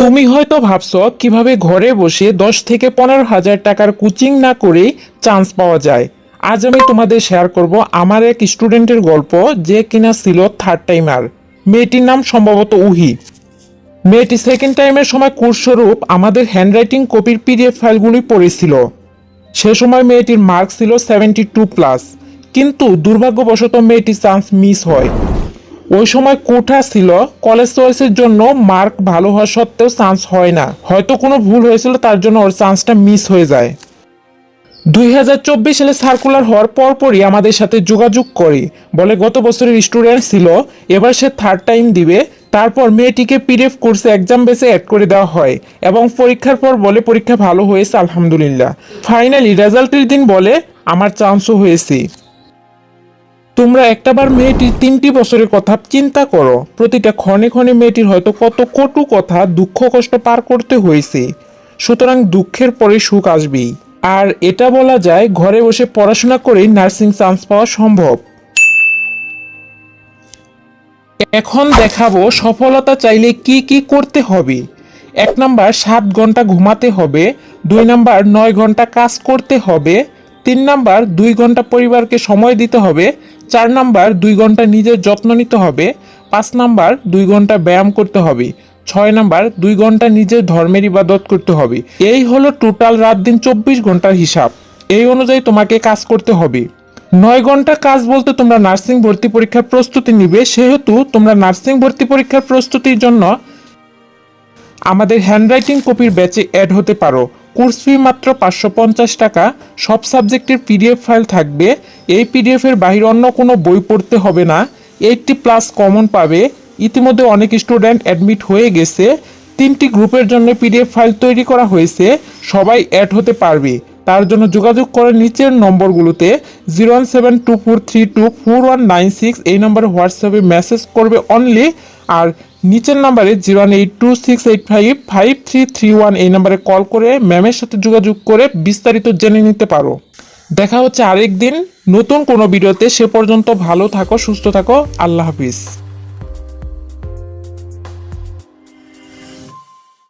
তুমি হয়তো ভাবছ কীভাবে ঘরে বসে দশ থেকে পনেরো হাজার টাকার কোচিং না করে চান্স পাওয়া যায়। আজ আমি তোমাদের শেয়ার করব আমার এক স্টুডেন্টের গল্প যে কিনা ছিল থার্ড টাইমার মেয়েটির নাম সম্ভবত উহি। মেয়েটি সেকেন্ড টাইমের সময় কোর্সস্বরূপ আমাদের হ্যান্ডরাইটিং কপির পিডিএফ ফাইলগুলি পড়েছিল। সে সময় মেয়েটির মার্ক ছিল সেভেন্টি টু প্লাস কিন্তু দুর্ভাগ্যবশত মেয়েটির চান্স মিস হয়। ওই সময় কোঠা ছিল কলেজ চয়েসের জন্য মার্ক ভালো হওয়া সত্ত্বেও চান্স হয় না। হয়তো কোনো ভুল হয়েছিল, তার জন্য ওর চান্সটা মিস হয়ে যায়। দুই হাজার চব্বিশ সালে সার্কুলার হওয়ার পরপরই আমাদের সাথে যোগাযোগ করে। বলে গত বছরের স্টুডেন্ট ছিল, এবার সে থার্ড টাইম দিবে। তারপর মেয়েটিকে পিডিএফ কোর্সে এক্সাম বেসে অ্যাড করে দেওয়া হয় এবং পরীক্ষার পর বলে পরীক্ষা ভালো হয়েছে, আলহামদুলিল্লাহ। ফাইনালি রেজাল্টের দিন বলে, আমার চান্সও হয়েছে। তোমরা একটাবার মেয়েটির তিনটি বছরের কথা চিন্তা করো। প্রতিটা ক্ষণে ক্ষণে মেয়েটির হয়তো কত কটু কথা দুঃখ কষ্ট পার করতে হয়েছে। সুতরাং দুঃখের পরে সুখ আসবেই। আর এটা বলা যায়, ঘরে বসে পড়াশোনা করেই নার্সিং চান্স পাওয়া সম্ভব। এখন দেখাবো সফলতা চাইলে কি কি করতে হবে। এক নাম্বার, সাত ঘণ্টা ঘুমাতে হবে। দুই নাম্বার, নয় ঘণ্টা কাজ করতে হবে। তিন নাম্বার, দুই ঘণ্টা পরিবারকে সময় দিতে হবে। চার নাম্বার দুই ঘণ্টা নিজের যত্ন নিতে হবে, পাঁচ নাম্বার দুই ঘণ্টা ব্যায়াম করতে হবে, ছয় নাম্বার দুই ঘণ্টা নিজের ধর্মের ইবাদত করতে হবে। এই হলো টোটাল রাত দিন চব্বিশ ঘণ্টার হিসাব। এই অনুযায়ী তোমাকে কাজ করতে হবে। নয় ঘণ্টা কাজ বলতে তোমরা নার্সিং ভর্তি পরীক্ষার প্রস্তুতি নিবে, সেহেতু তোমরা নার্সিং ভর্তি পরীক্ষার প্রস্তুতির জন্য আমাদের হ্যান্ডরাইটিং কপির ব্যাচে অ্যাড হতে পারো। কোর্স ফি মাত্র পাঁচশো পঞ্চাশ টাকা। সব সাবজেক্টের পিডিএফ ফাইল থাকবে। এই পিডিএফের বাহির অন্য কোনো বই পড়তে হবে না। এইটটি প্লাস কমন পাবে। ইতিমধ্যে অনেক স্টুডেন্ট অ্যাডমিট হয়ে গেছে। তিনটি গ্রুপের জন্য পিডিএফ ফাইল তৈরি করা হয়েছে। সবাই অ্যাড হতে পারবে। তার জন্য যোগাযোগ করে নিচের নম্বরগুলোতে zero one seven two four three two four one nine six এই নম্বরে হোয়াটসঅ্যাপে মেসেজ করবে অনলি। আর নিচের নাম্বারে zero one eight two six eight five five three three one এই নাম্বারে কল করে ম্যামের সাথে যোগাযোগ করে বিস্তারিত জেনে নিতে পারো। দেখা হচ্ছে আরেক দিন নতুন কোনো ভিডিওতে। সে পর্যন্ত ভালো থাকো, সুস্থ থাকো। আল্লাহ হাফিজ।